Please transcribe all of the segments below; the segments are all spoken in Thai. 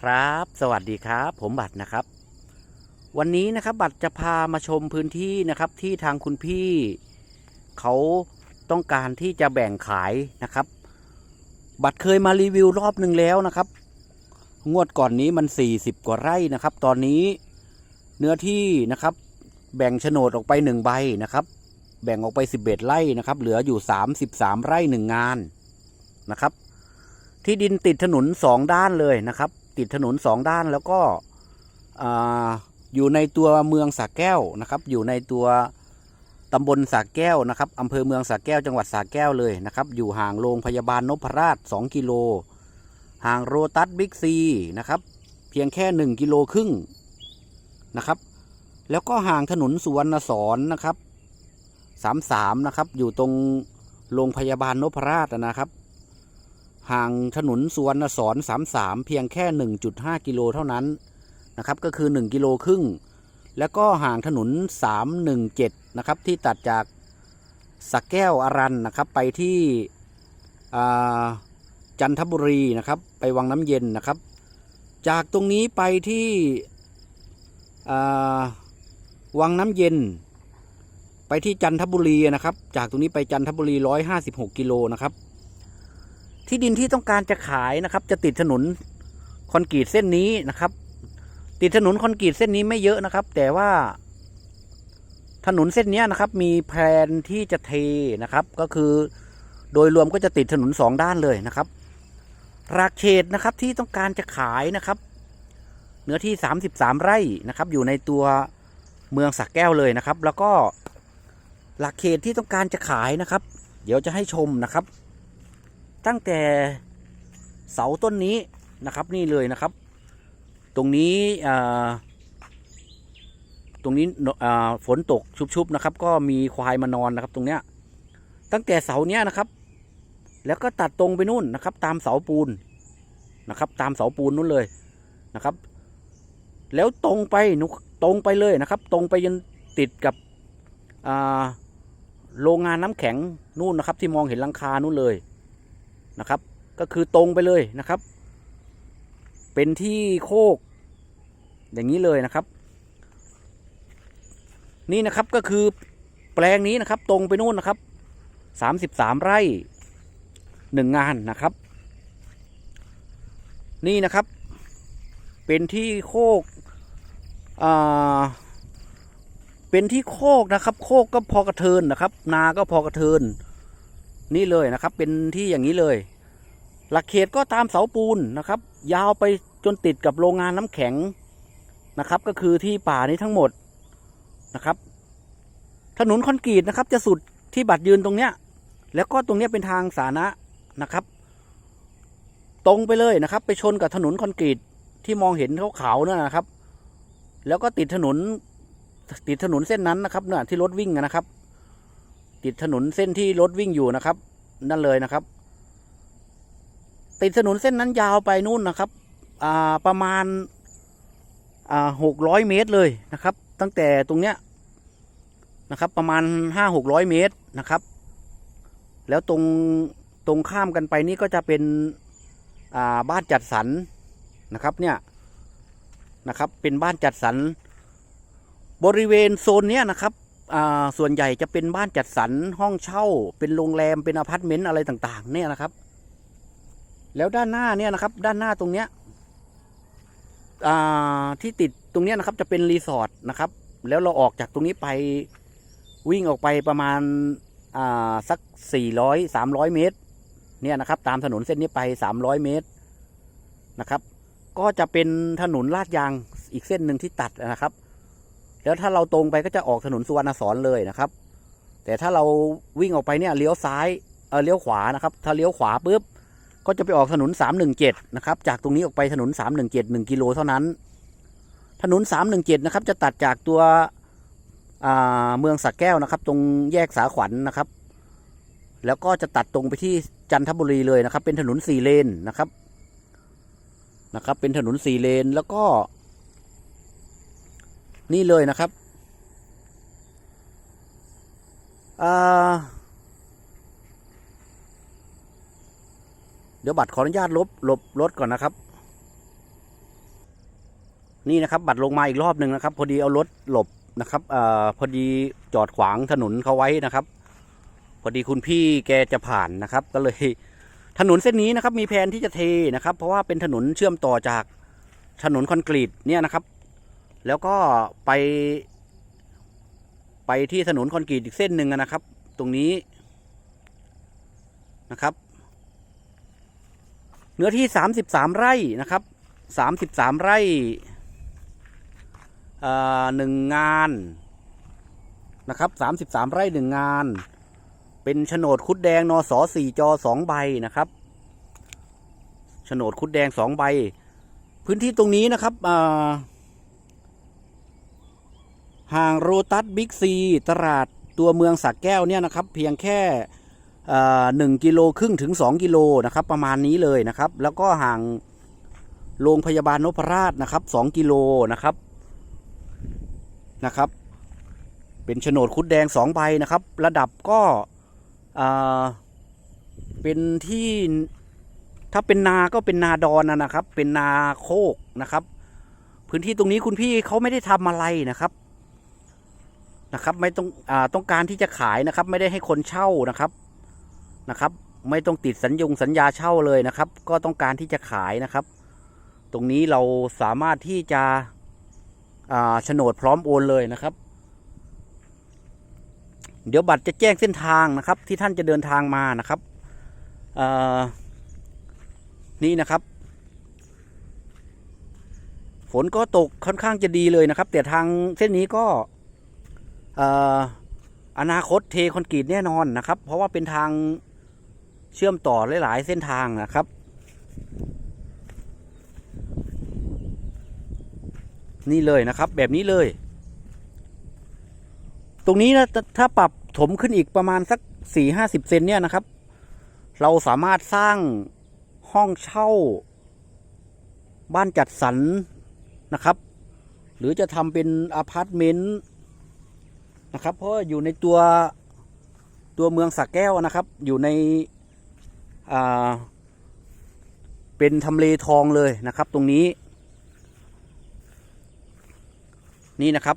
ครับ สวัสดีครับ ผมบัตรนะครับ วันนี้นะครับบัตรจะพามาชมพื้นที่นะครับ ที่ทางคุณพี่เขาต้องการที่จะแบ่งขายนะครับ บัตรเคยมารีวิวรอบหนึ่งแล้วนะครับ งวดก่อนนี้มัน 40 กว่าไร่นะครับ ตอนนี้เนื้อที่นะครับ แบ่งโฉนดออกไปหนึ่งใบนะครับ แบ่งออกไป 11 ไร่นะครับ เหลืออยู่ 33 ไร่หนึ่งงานนะครับที่ดินติดถนนสองด้านเลยนะครับ ติดถนนสองด้านแล้วก็ออยู่ในตัวเมืองสระแก้วนะครับ อยู่ในตัวตำบลสระแก้วนะครับอำเภอเมืองสระแก้วจังหวัดสระแก้วเลยนะครับ อยู่ห่างโรงพยาบาลนพราช 2 กิโล ห่างโรตัสบิ๊กซีนะครับ เพียงแค่ 1 กิโลครึ่งนะครับ แล้วก็ห่างถนนสุวรรณสอนนะครับ 33 นะครับ อยู่ตรงโรงพยาบาลนพราชนะครับ ห่างถนนสุวรรณสอน33 เพียงแค่ 1.5 กิโลเท่านั้นนะครับ ก็คือ 1 กิโลครึ่ง แล้วก็ห่างถนน 317 นะครับ ที่ตัดจากสักแก้วอรันนะครับ ไปที่จันทบุรีนะครับ ไปวังน้ำเย็นนะครับ จากตรงนี้ไปที่วังน้ำเย็น ไปที่จันทบุรีนะครับ จากตรงนี้ไปจันทบุรี 156 กิโลนะครับ ที่ดินที่ต้องการจะขายนะครับ จะติดถนนคอนกรีตเส้นนี้นะครับ ติดถนนคอนกรีตเส้นนี้ไม่เยอะนะครับ แต่ว่าถนนเส้นนี้นะครับ มีแผนที่จะเทนะครับ ก็คือโดยรวมก็จะติดถนนสองด้านเลยนะครับราเขตนะครับที่ต้องการจะขายนะครับ เนื้อที่ 33 ไร่นะครับ อยู่ในตัวเมืองสักแก้วเลยนะครับ แล้วก็หลักเขตที่ต้องการจะขายนะครับ เดี๋ยวจะให้ชมนะครับ ตั้งแต่เสาต้นนี้นะครับนี่เลยนะครับ ตรงนี้ตรงนี้ฝนตกชุบๆนะครับ ก็มีควายมานอนนะครับ ตรงเนี้ยตั้งแต่เสาเนี้ยนะครับ แล้วก็ตัดตรงไปนู่นนะครับ ตามเสาปูนนะครับ ตามเสาปูนนู่นเลยนะครับ แล้วตรงไปนุตรงไปเลยนะครับ ตรงไปจนติดกับโรงงานน้ำแข็งนู่นนะครับ ที่มองเห็นลังคานู่นเลย นะครับ ก็คือตรงไปเลยนะครับ เป็นที่โคก อย่างนี้เลยนะครับ นี่นะครับก็คือแปลงนี้นะครับ ตรงไปนู่นนะครับสามสิบสามไร่หนึ่งงานนะครับ นี่นะครับ เป็นที่โคกอ่าเป็นที่โคกนะครับ โคกก็พอกระเทินนะครับ นาก็พอกระเทิน นี่เลยนะครับ เป็นที่อย่างนี้เลย หลักเขตก็ตามเสาปูนนะครับ ยาวไปจนติดกับโรงงานน้ำแข็งนะครับ ก็คือที่ป่านี้ทั้งหมดนะครับ ถนนคอนกรีตนะครับ จะสุดที่บัตรยืนตรงเนี้ย แล้วก็ตรงเนี้ยเป็นทางสาธารณะนะครับ ตรงไปเลยนะครับ ไปชนกับถนนคอนกรีตที่มองเห็นขาวๆนั่นนะครับ แล้วก็ติดถนนติดถนนเส้นนั้นนะครับเนี่ยที่รถวิ่งนะครับ ติดถนนเส้นที่รถวิ่งอยู่นะครับ นั่นเลยนะครับ ติดถนนเส้นนั้นยาวไปนู่นนะครับอ่าประมาณอ่าหกร้อยเมตรเลยนะครับ ตั้งแต่ตรงเนี้ยนะครับประมาณห้าหกร้อยเมตรนะครับ แล้วตรงตรงข้ามกันไปนี่ก็จะเป็นอ่าบ้านจัดสรรนะครับเนี่ยนะครับเป็นบ้านจัดสรรบริเวณโซนเนี้ยนะครับ ส่วนใหญ่จะเป็นบ้านจัดสรรห้องเช่า เป็นโรงแรมเป็นอพาร์ตเมนต์อะไรต่างๆ เนี่ยนะครับ แล้วด้านหน้าเนี่ยนะครับ ด้านหน้าตรงเนี้ยที่ติดตรงเนี้ยนะครับ จะเป็นรีสอร์ทนะครับ แล้วเราออกจากตรงนี้ไปวิ่งออกไปประมาณาสักสี่ร้อยสามร้อยเมตร เนี่ยนะครับ ตามถนนเส้นนี้ไปสามร้อยเมตรนะครับ ก็จะเป็นถนนลาดยางอีกเส้นหนึ่งที่ตัดนะครับ แล้วถ้าเราตรงไปก็จะออกถนนสุวรรณสอนเลยนะครับ แต่ถ้าเราวิ่งออกไปเนี่ยเลี้ยวซ้ายเออเลี้ยวขวานะครับ ถ้าเลี้ยวขวาปุ๊บก็จะไปออกถนน 317 นะครับ จากตรงนี้ออกไปถนน 317 1กิโลเท่านั้น ถนน 317 นะครับ จะตัดจากตัวเมืองสักแก้วนะครับ ตรงแยกสาขวัญนนะครับ แล้วก็จะตัดตรงไปที่จันทบุรีเลยนะครับ เป็นถนนสี่เลนนะครับนะครับ เป็นถนนสี่เลนแล้วก็ นี่เลยนะครับเดี๋ยวบัตรขออนุญาตลบลบรถก่อนนะครับ นี่นะครับ บัตรลงมาอีกรอบหนึ่งนะครับ พอดีเอารถหลบนะครับอพอดีจอดขวางถนนเขาไว้นะครับ พอดีคุณพี่แกจะผ่านนะครับ ก็เลยถนนเส้นนี้นะครับ มีแผนที่จะเทนะครับ เพราะว่าเป็นถนนเชื่อมต่อจากถนนคอนกรีตเนี่ยนะครับ แล้วก็ไป ไปที่ถนนคอนกรีตอีกเส้นหนึ่งนะครับ ตรงนี้นะครับ เนื้อที่สามสิบสามไร่นะครับสามสิบสามไร่เอ่อหนึ่งงานนะครับสามสิบสามไร่หนึ่งงาน เป็นโฉนดคุดแดงนสสี่จสองใบนะครับโฉนดคุดแดงสองใบ พื้นที่ตรงนี้นะครับอ่า ห่างโรตัสบิ๊กซีตลาดตัวเมืองสักแก้วเนี่ยนะครับ เพียงแค่หนึ่งกิโลครึ่งถึงสองกิโลนะครับ ประมาณนี้เลยนะครับ แล้วก็ห่างโรงพยาบาลนพราชนะครับสองกิโลนะครับนะครับ เป็นโฉนดคุดแดงสองใบนะครับ ระดับก็เป็นที่ถ้าเป็นนาก็เป็นนาดอนนะนะครับ เป็นนาโคกนะครับ พื้นที่ตรงนี้คุณพี่เขาไม่ได้ทำอะไรนะครับ นะครับ ไม่ต้องอาต้องการที่จะขายนะครับ ไม่ได้ให้คนเช่านะครับนะครับ ไม่ต้องติดสัญญงสัญญาเช่าเลยนะครับ ก็ต้องการที่จะขายนะครับ ตรงนี้เราสามารถที่จะอ่าโฉนดพร้อมโอนเลยนะครับ เดี๋ยวบัตรจะแจ้งเส้นทางนะครับ ที่ท่านจะเดินทางมานะครับนี่นะครับ ฝนก็ตกค่อนข้างจะดีเลยนะครับ แต่ทางเส้นนี้ก็ อนาคตเทคอนกรีตแน่นอนนะครับ เพราะว่าเป็นทางเชื่อมต่อหลาย ๆ เส้นทางนะครับ นี่เลยนะครับแบบนี้เลย ตรงนี้นะถ้าถ้าปรับถมขึ้นอีกประมาณสักสี่ห้าสิบเซนเนี่ยนะครับ เราสามารถสร้างห้องเช่า บ้านจัดสรรนะครับ หรือจะทำเป็นอพาร์ตเมนต์ นะครับ เพราะอยู่ในตัวตัวเมืองสักแก้วนะครับ อยู่ในอ่าเป็นทำเลทองเลยนะครับ ตรงนี้ นี่นะครับ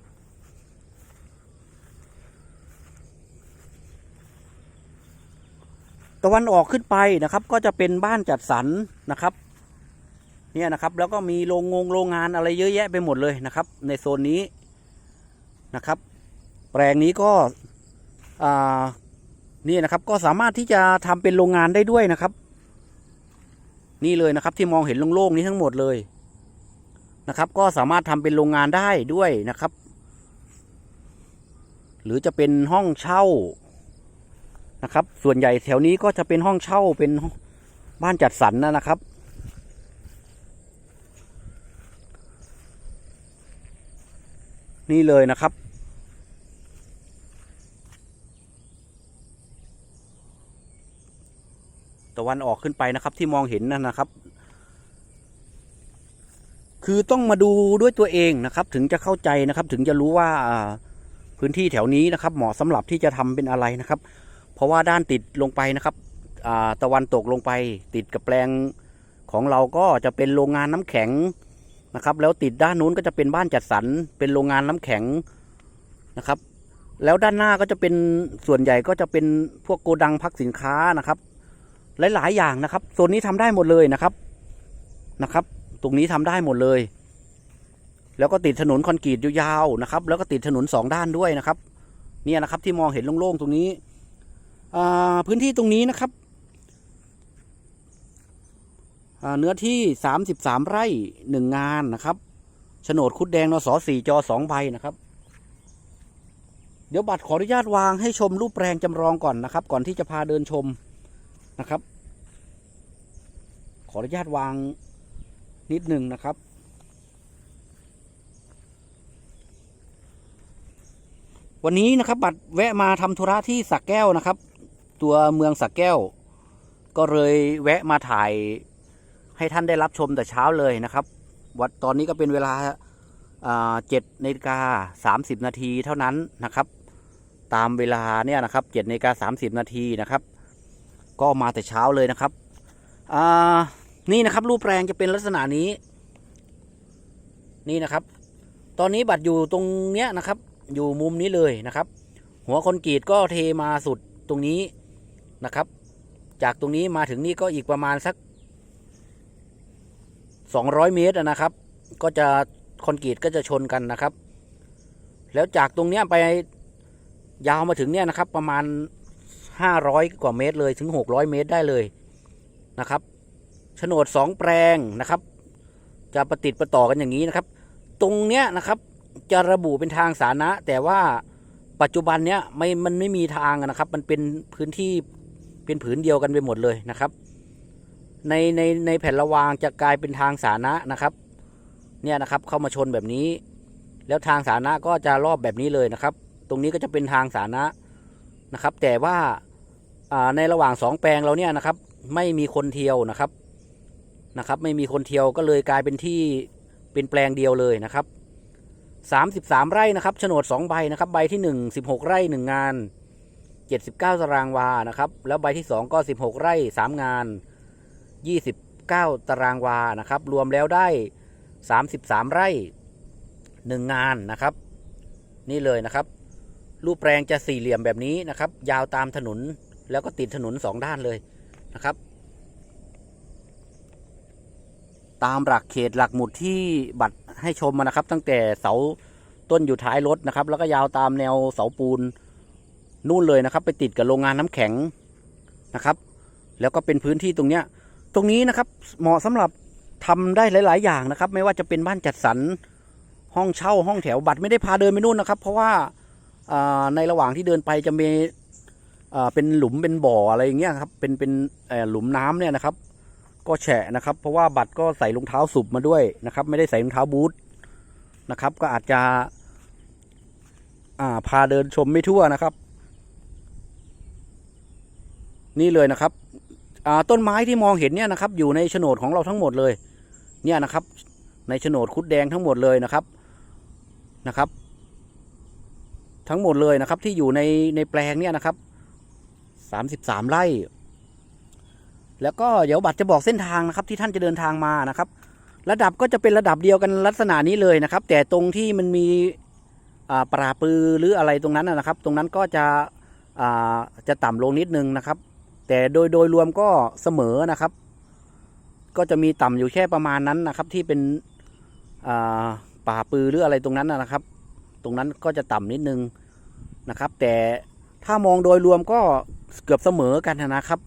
ตะวันออกขึ้นไปนะครับ ก็จะเป็นบ้านจัดสรรนะครับเนี่ยนะครับแล้วก็มีโรงงงโรงงานอะไรเยอะแยะไปหมดเลยนะครับ ในโซนนี้นะครับ แปลงนี้ก็นี่นะครับก็สามารถที่จะทำเป็นโรงงานได้ด้วยนะครับ นี่เลยนะครับที่มองเห็นโล่งๆนี้ทั้งหมดเลยนะครับ ก็สามารถทำเป็นโรงงานได้ด้วยนะครับ หรือจะเป็นห้องเช่านะครับ ส่วนใหญ่แถวนี้ก็จะเป็นห้องเช่าเป็นบ้านจัดสรรนนะครับนี่เลยนะครับะวันออกขึ้นไปนะครับ ที่มองเห็นนั่นนะครับ คือต้องมาดูด้วยตัวเองนะครับ ถึงจะเข้าใจนะครับ ถึงจะรู้ว่าพื้นที่แถวนี้นะครับ เหมาะสำหรับที่จะทำเป็นอะไรนะครับ เพราะว่าด้านติดลงไปนะครับตะวันตกลงไปติดกับแปลงของเราก็จะเป็นโรงงานน้ำแข็งนะครับ แล้วติดด้านนู้นก็จะเป็นบ้านจัดสรรเป็นโรงงานน้ำแข็งนะครับ แล้วด้านหน้าก็จะเป็นส่วนใหญ่ก็จะเป็นพวกโกดังพักสินค้านะครับ หลาย ๆ อย่างนะครับโซนนี้ทำได้หมดเลยนะครับนะครับ ตรงนี้ทำได้หมดเลย แล้วก็ติดถนนคอนกรีตยาวๆนะครับ แล้วก็ติดถนนสองด้านด้วยนะครับ เนี่ยนะครับที่มองเห็นโล่งๆตรงนี้พื้นที่ตรงนี้นะครับเนื้อที่สามสิบสามไร่หนึ่งงานนะครับโฉนดคุดแดงนสสี่จสองใบนะครับ เดี๋ยวบัตรขออนุญาตวางให้ชมรูปแปลงจำลองก่อนนะครับ ก่อนที่จะพาเดินชม นะครับ ขออนุญาตวางนิดหนึ่งนะครับ วันนี้นะครับ บัตรแวะมาทำธุระที่สักแก้วนะครับ ตัวเมืองสักแก้ว ก็เลยแวะมาถ่ายให้ท่านได้รับชมแต่เช้าเลยนะครับ วัดตอนนี้ก็เป็นเวลาเจ็ดนาฬิกาสามสิบนาทีเท่านั้นนะครับ ตามเวลาเนี่ยนะครับเจ็ดนาฬิกาสามสิบนาทีนะครับ ก็มาแต่เช้าเลยนะครับอ่านี่นะครับ รูปแปลงจะเป็นลักษณะนี้ นี่นะครับ ตอนนี้บัตรอยู่ตรงเนี้ยนะครับ อยู่มุมนี้เลยนะครับ หัวคอนกรีตก็เทมาสุดตรงนี้นะครับ จากตรงนี้มาถึงนี่ก็อีกประมาณสัก 200 เมตรนะครับ ก็จะคอนกรีตก็จะชนกันนะครับ แล้วจากตรงเนี้ยไปยาวมาถึงเนี่ยนะครับ ประมาณ 500 กว่าเมตรเลยถึง 600 เมตรได้เลยนะครับโฉนด 2 แปลงนะครับ จะประติดประต่อกันอย่างนี้นะครับ ตรงเนี้ยนะครับจะระบุเป็นทางสาธารณะ แต่ว่าปัจจุบันเนี้ยไม่มันไม่มีทางนะครับ มันเป็นพื้นที่เป็นผืนเดียวกันไปหมดเลยนะครับ ในในในแผ่นระวางจะกลายเป็นทางสาธารณะนะครับเนี่ยนะครับเข้ามาชนแบบนี้ แล้วทางสาธารณะก็จะรอบแบบนี้เลยนะครับ ตรงนี้ก็จะเป็นทางสาธารณะนะครับ แต่ว่า ในระหว่างสองแปลงเราเนี่ยนะครับ ไม่มีคนเที่ยวนะครับนะครับ ไม่มีคนเที่ยวก็เลยกลายเป็นที่เป็นแปลงเดียวเลยนะครับสามสิบสามไร่นะครับโฉนดสองใบนะครับ ใบที่หนึ่งสิบหกไร่หนึ่งงานเจ็ดสิบเก้าตารางวานะครับ แล้วใบที่สองก็สิบหกไร่สามงานยี่สิบเก้าตารางวานะครับ รวมแล้วได้สามสิบสามไร่หนึ่งงานนะครับ นี่เลยนะครับ รูปแปลงจะสี่เหลี่ยมแบบนี้นะครับ ยาวตามถนน แล้วก็ติดถนนสองด้านเลยนะครับ ตามหลักเขตหลักหมุดที่บัตรให้ชมมานะครับ ตั้งแต่เสาต้นอยู่ท้ายรถนะครับ แล้วก็ยาวตามแนวเสาปูนนู่นเลยนะครับ ไปติดกับโรงงานน้ำแข็งนะครับ แล้วก็เป็นพื้นที่ตรงเนี้ย ตรงนี้นะครับเหมาะสำหรับทำได้หลาย ๆ อย่างนะครับ ไม่ว่าจะเป็นบ้านจัดสรรห้องเช่าห้องแถวบัตรไม่ได้พาเดินไปนู่นนะครับ เพราะว่าในระหว่างที่เดินไปจะมี เป็นหลุมเป็นบ่ออะไรอย่างเงี้ยครับ เป็นเป็นหลุมน้ำเนี่ยนะครับ ก็แฉะนะครับ เพราะว่าบัตรก็ใส่รองเท้าสุบมาด้วยนะครับ ไม่ได้ใส่รองเท้าบูทนะครับ ก็อาจจะาพาเดินชมไม่ทั่วนะครับ นี่เลยนะครับต้นไม้ที่มองเห็นเนี่ยนะครับ อยู่ในโฉนดของเราทั้งหมดเลย เนี่ยนะครับ ในโฉนดคุดแดงทั้งหมดเลยนะครับนะครับ ทั้งหมดเลยนะครับ ที่อยู่ในในแปลงเนี่ยนะครับ สามสิบสามไร่ แล้วก็เดี๋ยวบัตรจะบอกเส้นทางนะครับที่ท่านจะเดินทางมานะครับ ระดับก็จะเป็นระดับเดียวกันลักษณะนี้เลยนะครับ แต่ตรงที่มันมีอ่าปราปือหรืออะไรตรงนั้นนะครับ ตรงนั้นก็จะจะต่ำลงนิดนึงนะครับ แต่โดยโดยรวมก็เสมอนะครับ ก็จะมีต่ำอยู่แค่ประมาณนั้นนะครับ ที่เป็นป่าปือหรืออะไรตรงนั้นนะนะครับ ตรงนั้นก็จะต่ำนิดนึงนะครับ แต่ถ้ามองโดยรวมก็ เกือบเสมอกันนะครับ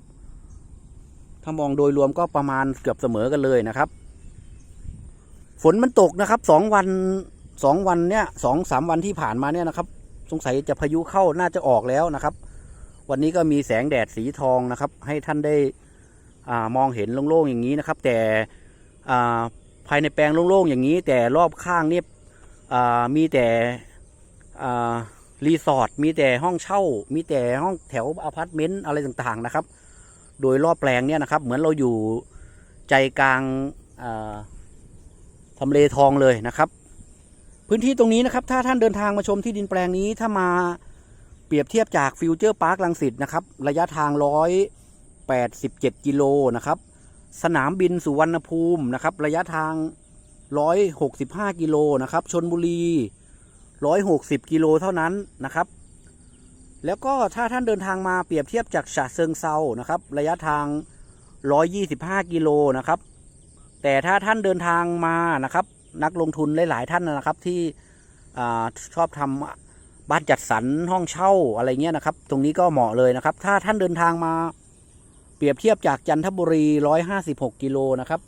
ถ้ามองโดยรวมก็ประมาณเกือบเสมอกันเลยนะครับ ฝนมันตกนะครับสองวันสองวันเนี้ยสองสามวันที่ผ่านมาเนี่ยนะครับ สงสัยจะพายุเข้าน่าจะออกแล้วนะครับ วันนี้ก็มีแสงแดดสีทองนะครับ ให้ท่านได้อามองเห็นโล่งๆอย่างนี้นะครับ แต่อ่าภายในแปลงโล่งๆอย่างนี้ แต่รอบข้างเนี่ยอ่ามีแต่อ่า รีสอร์ทมีแต่ห้องเช่า มีแต่ห้องแถวอพาร์ตเมนต์อะไรต่างๆนะครับ โดยรอบแปลงเนี่ยนะครับ เหมือนเราอยู่ใจกลางทำเลทองเลยนะครับ พื้นที่ตรงนี้นะครับ ถ้าท่านเดินทางมาชมที่ดินแปลงนี้ถ้ามาเปรียบเทียบจากฟิวเจอร์พาร์คลังสิตนะครับ ระยะทาง 187 กิโลนะครับ สนามบินสุวรรณภูมินะครับ ระยะทาง 165 กิโลนะครับชนบุรี 160 กิโลเท่านั้นนะครับ แล้วก็ถ้าท่านเดินทางมาเปรียบเทียบจากฉะเชิงเซานะครับ ระยะทาง 125 กิโลนะครับ แต่ถ้าท่านเดินทางมานะครับ นักลงทุนหลาย ๆ ท่านนะครับที่อชอบทำบ้านจัดสรรห้องเช่าอะไรเงี้ยนะครับ ตรงนี้ก็เหมาะเลยนะครับ ถ้าท่านเดินทางมาเปรียบเทียบจากจันทบุรี 156 กิโลนะครับ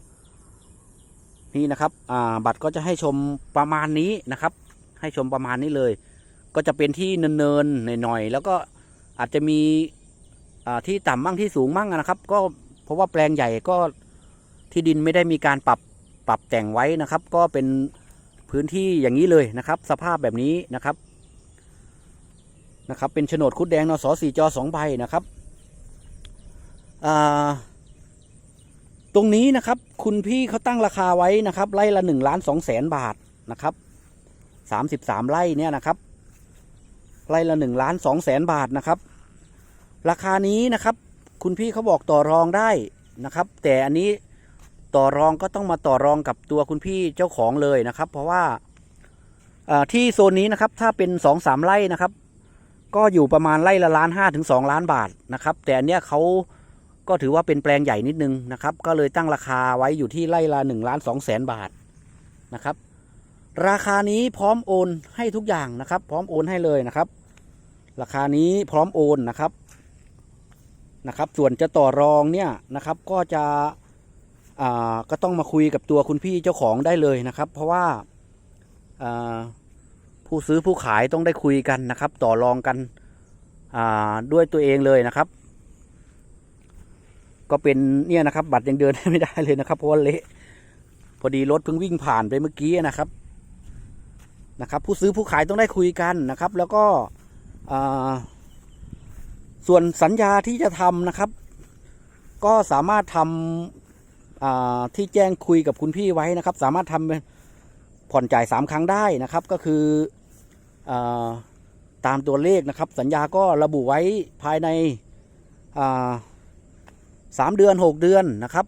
นี่นะครับ อ่า บัตรก็จะให้ชมประมาณนี้นะครับ ให้ชมประมาณนี้เลย ก็จะเป็นที่เนินๆหน่อยๆแล้วก็อาจจะมีที่ต่ำมั่งที่สูงมั่งนะครับ ก็เพราะว่าแปลงใหญ่ก็ที่ดินไม่ได้มีการปรับปรับแต่งไว้นะครับ ก็เป็นพื้นที่อย่างนี้เลยนะครับ สภาพแบบนี้นะครับนะครับ เป็นโฉนดคุดแดงนสสี่จสองใบนะครับตรงนี้นะครับ คุณพี่เขาตั้งราคาไว้นะครับไร่ละหนึ่งล้านสองแสนบาทนะครับ สามสิบสามไร่เนี่ยนะครับไร่ละหนึ่งล้านสองแสนบาทนะครับ ราคานี้นะครับ คุณพี่เขาบอกต่อรองได้นะครับ แต่อันนี้ต่อรองก็ต้องมาต่อรองกับตัวคุณพี่เจ้าของเลยนะครับ เพราะว่าที่โซนนี้นะครับถ้าเป็นสองสามไร่นะครับ ก็อยู่ประมาณไร่ละล้านห้าถึงสองล้านบาทนะครับ แต่อันเนี้ยเขาก็ถือว่าเป็นแปลงใหญ่นิดนึงนะครับ ก็เลยตั้งราคาไว้อยู่ที่ไร่ละหนึ่งล้านสองแสนบาทนะครับ ราคานี้พร้อมโอนให้ทุกอย่างนะครับ พร้อมโอนให้เลยนะครับ ราคานี้พร้อมโอนนะครับนะครับ ส่วนจะต่อรองเนี่ยนะครับก็จะอ่าก็ต้องมาคุยกับตัวคุณพี่เจ้าของได้เลยนะครับ เพราะว่าอ่าผู้ซื้อผู้ขายต้องได้คุยกันนะครับ ต่อรองกันอ่าด้วยตัวเองเลยนะครับ ก็เป็นเนี่ยนะครับ บัตรยังเดินไม่ได้เลยนะครับเพราะว่าเละพอดีรถเพิ่งวิ่งผ่านไปเมื่อกี้นะครับ นะครับ ผู้ซื้อผู้ขายต้องได้คุยกันนะครับ แล้วก็ส่วนสัญญาที่จะทำนะครับ ก็สามารถทำที่แจ้งคุยกับคุณพี่ไว้นะครับ สามารถทำผ่อนจ่ายสามครั้งได้นะครับ ก็คืออตามตัวเลขนะครับ สัญญาก็ระบุไว้ภายในสามเดือนหกเดือนนะครับ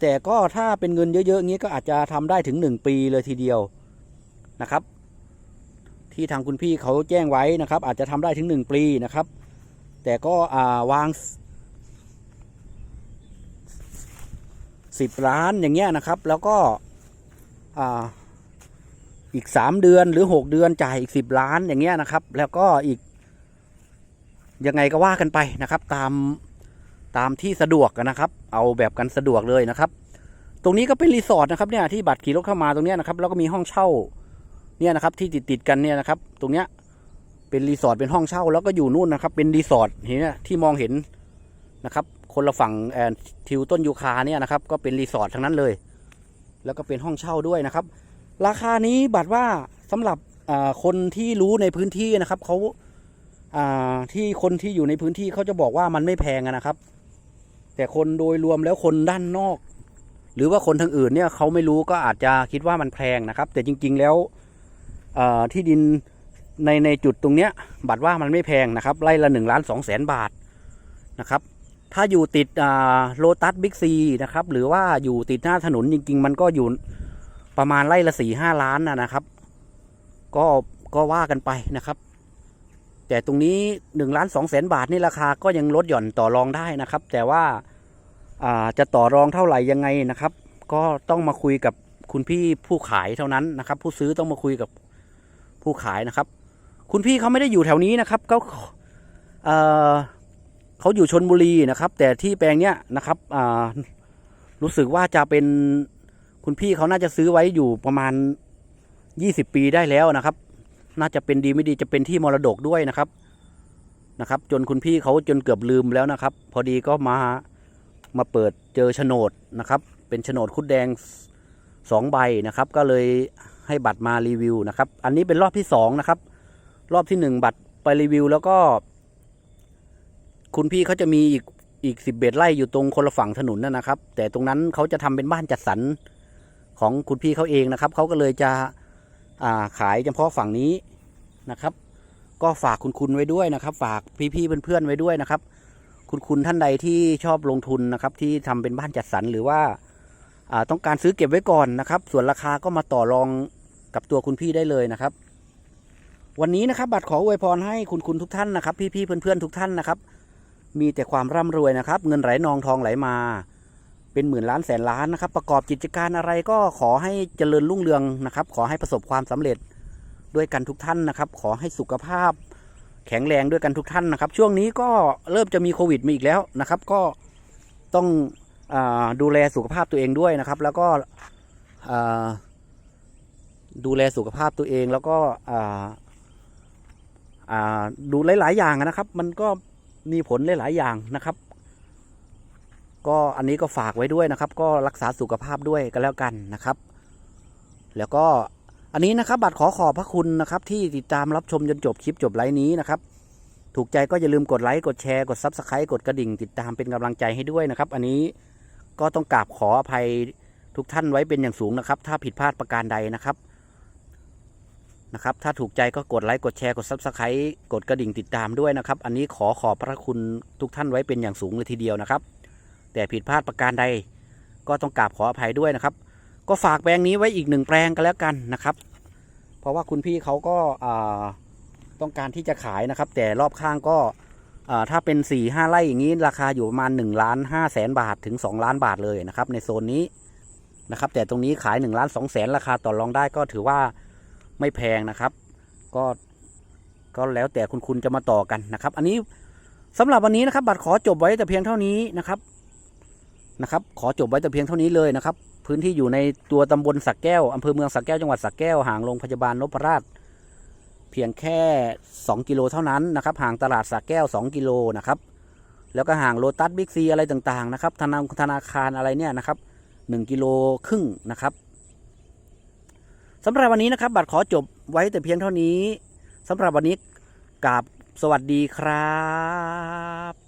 แต่ก็ถ้าเป็นเงินเยอะๆงนี้ก็อาจจะทำได้ถึงหนึ่งปีเลยทีเดียวนะครับ ที่ทางคุณพี่เขาแจ้งไว้นะครับ อาจจะทำได้ถึงหนึ่งปีนะครับ แต่ก็าวางสิบล้านอย่างเงี้ยนะครับ แล้วก็อ,อีกสามเดือนหรือหกเดือนจ่ายอีกสิบล้านอย่างเงี้ยนะครับ แล้วก็อีกยังไงก็ว่ากันไปนะครับ ตามตามที่สะดวกนะครับ เอาแบบกันสะดวกเลยนะครับ ตรงนี้ก็เป็นรีสอร์ทนะครับเนี่ยที่บัตรขี่รถเข้ามาตรงเนี้ยนะครับแล้วก็มีห้องเช่า เนี่ยนะครับที่ติดติดกันเนี่ยนะครับ ตรงเนี้ยเป็นรีสอร์ทเป็นห้องเช่า แล้วก็อยู่นู่นนะครับ เป็นรีสอร์ทเห็นไหมที่มองเห็นนะครับ คนละฝั่งแอนทิวต้นยูคาเนี่ยนะครับ ก็เป็นรีสอร์ททั้งนั้นเลย แล้วก็เป็นห้องเช่าด้วยนะครับ ราคานี้บัตรว่าสำหรับคนที่รู้ในพื้นที่นะครับเขาที่คนที่อยู่ในพื้นที่เขาจะบอกว่ามันไม่แพงนะครับ แต่คนโดยรวมแล้วคนด้านนอก หรือว่าคนทางอื่นเนี่ยเขาไม่รู้ก็อาจจะคิดว่ามันแพงนะครับ แต่จริง ๆ แล้ว ที่ดินในในจุดตรงเนี้ยบัตรว่ามันไม่แพงนะครับไร่ละหนึ่งล้านสองแสนบาทนะครับ ถ้าอยู่ติดโลตัสบิ๊กซีนะครับหรือว่าอยู่ติดหน้าถนนจริง ๆ มันก็อยู่ประมาณไร่ละสี่ห้าล้านนะนะครับ ก็ก็ว่ากันไปนะครับ แต่ตรงนี้หนึ่งล้านสองแสนบาทนี่ราคาก็ยังลดหย่อนต่อรองได้นะครับ แต่ว่าอ่าจะต่อรองเท่าไหร่ยังไงนะครับ ก็ต้องมาคุยกับคุณพี่ผู้ขายเท่านั้นนะครับ ผู้ซื้อต้องมาคุยกับ ผู้ขายนะครับ คุณพี่เขาไม่ได้อยู่แถวนี้นะครับเขาเอ่อเขาอยู่ชนบุรีนะครับ แต่ที่แปลงเนี้ยนะครับอ่ารู้สึกว่าจะเป็นคุณพี่เขาน่าจะซื้อไว้อยู่ประมาณยี่สิบปีได้แล้วนะครับ น่าจะเป็นดีไม่ดีจะเป็นที่มรดกด้วยนะครับนะครับ จนคุณพี่เขาจนเกือบลืมแล้วนะครับ พอดีก็มามาเปิดเจอโฉนดนะครับ เป็นโฉนดคุดแดงสองใบนะครับ ก็เลย ให้บัตรมารีวิวนะครับ อันนี้เป็นรอบที่สองนะครับ รอบที่หนึ่งบัตรไปรีวิว แล้วก็ คุณพี่เขาจะมีอีกอีกสิบเบ็ดไร่อยู่ตรงคนละฝั่งถนนนั่นนะครับ แต่ตรงนั้นเขาจะทำเป็นบ้านจัดสรรของคุณพี่เขาเองนะครับเขาก็เลยจะาขายเฉพาะฝั่งนี้นะครับ ก็ฝากคุณคุณไว้ด้วยนะครับ ฝากพี่ๆเพื่อนๆไว้ด้วยนะครับ คุณคุณท่านใดที่ชอบลงทุนนะครับ ที่ทำเป็นบ้านจัดสรรหรือว่า ต้องการซื้อเก็บไว้ก่อนนะครับ ส่วนราคาก็มาต่อรองกับตัวคุณพี่ได้เลยนะครับ วันนี้นะครับบัตรขออวยพรให้คุณคุณทุกท่านนะครับพี่ๆเพื่อนๆทุกท่านนะครับ มีแต่ความร่ำรวยนะครับ เงินไหลนองทองไหลมา เป็นหมื่นล้านแสนล้านนะครับ ประกอบกิจการอะไรก็ขอให้เจริญรุ่งเรืองนะครับ ขอให้ประสบความสำเร็จด้วยกันทุกท่านนะครับ ขอให้สุขภาพ แข็งแรงด้วยกันทุกท่านนะครับ ช่วงนี้ก็เริ่มจะมีโควิดมาอีกแล้วนะครับ ก็ต้อง ดูแลสุขภาพตัวเองด้วยนะครับ แล้วก็ดูแลสุขภาพตัวเองแล้วก็ดูหลาย ๆ อย่างนะครับ มันก็มีผลหลาย ๆ อย่างนะครับ ก็อันนี้ก็ฝากไว้ด้วยนะครับ ก็รักษาสุขภาพด้วยกันแล้วกันนะครับ แล้วก็อันนี้นะครับ บัตรขอขอบพระคุณนะครับ ที่ติดตามรับชมจนจบคลิปจบไลฟ์นี้นะครับ ถูกใจก็อย่าลืมกดไลค์กดแชร์กด Subscribe กดกระดิ่ง ติดตามเป็นกำลังใจให้ด้วยนะครับ อันนี้ ก็ต้องกราบขออภัยทุกท่านไว้เป็นอย่างสูงนะครับ ถ้าผิดพลาดประการใดนะครับนะครับ ถ้าถูกใจก็กดไลค์กดแชร์กด Subscribe กดกระดิ่งติดตามด้วยนะครับ อันนี้ขอขอบพระคุณทุกท่านไว้เป็นอย่างสูงเลยทีเดียวนะครับ แต่ผิดพลาดประการใด ก็ต้องกราบขออภัยด้วยนะครับ ก็ฝากแปลงนี้ไว้อีกหนึ่งแปลงกันแล้วกันนะครับ เพราะว่าคุณพี่เขาก็ต้องการที่จะขายนะครับ แต่รอบข้างก็ ถ้าเป็น4ี่ห้าไร่อย่างนี้ราคาอยู่ประมาณ1ล้านห้าแสนบาทถึง 2 ล้านบาทเลยนะครับ ในโซนนี้นะครับ แต่ตรงนี้ขาย1ล้าน2แสนราคาต่อรองได้ก็ถือว่าไม่แพงนะครับ ก็ก็แล้วแต่คุณคุณจะมาต่อกันนะครับ อันนี้สำหรับวันนี้นะครับ บัตรขอจบไว้แต่เพียงเท่านี้นะครับนะครับ ขอจบไว้แต่เพียงเท่านี้เลยนะครับ พื้นที่อยู่ในตัวตำบลสักแก้วอำเภอเมืองสักแก้วจังหวัดสักแก้วห่างโรงพยาบาลนพราช เพียงแค่ 2 กิโลเท่านั้นนะครับห่างตลาดสักแก้ว 2 กิโลนะครับแล้วก็ห่างโลตัสบิ๊กซีอะไรต่างๆนะครับธนาธนาคารอะไรเนี่ยนะครับ1กิโลครึ่งนะครับสำหรับวันนี้นะครับ บัตรขอจบไว้แต่เพียงเท่านี้สำหรับวันนี้กราบสวัสดีครับ